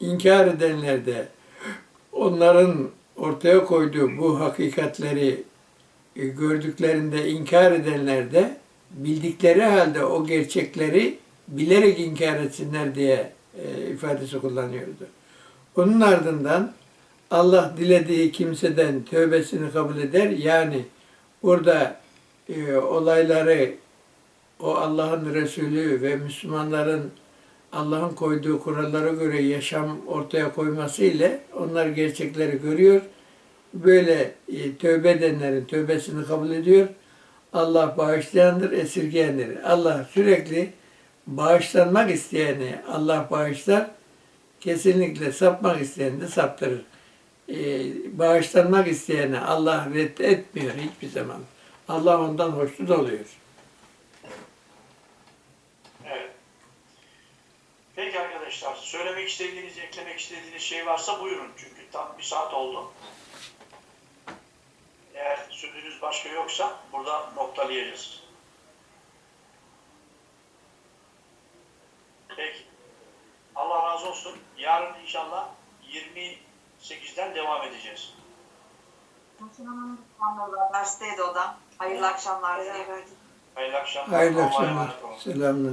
inkar edenler de onların ortaya koyduğu bu hakikatleri e, gördüklerinde inkar edenler de bildikleri halde o gerçekleri bilerek inkar etsinler diye e, ifadesi kullanıyordu. Onun ardından Allah dilediği kimseden tövbesini kabul eder. Yani burada e, olayları o Allah'ın Resulü ve Müslümanların Allah'ın koyduğu kurallara göre yaşam ortaya koyması ile onlar gerçekleri görüyor. Böyle e, tövbe edenlerin tövbesini kabul ediyor. Allah bağışlayandır, esirgeyendir. Allah sürekli bağışlanmak isteyeni Allah bağışlar. Kesinlikle sapmak isteyeni de saptırır. E, bağışlanmak isteyeni Allah reddetmiyor hiçbir zaman. Allah ondan hoşnut oluyor. Peki arkadaşlar, söylemek istediğiniz, eklemek istediğiniz şey varsa buyurun. Çünkü tam bir saat oldu. Eğer sözünüz başka yoksa burada noktalayacağız. Peki. Allah razı olsun. Yarın inşallah 28'den devam edeceğiz. Dersteydi o da. Hayırlı akşamlar. Hayırlı akşamlar. Hayırlı akşamlar. Selamlar.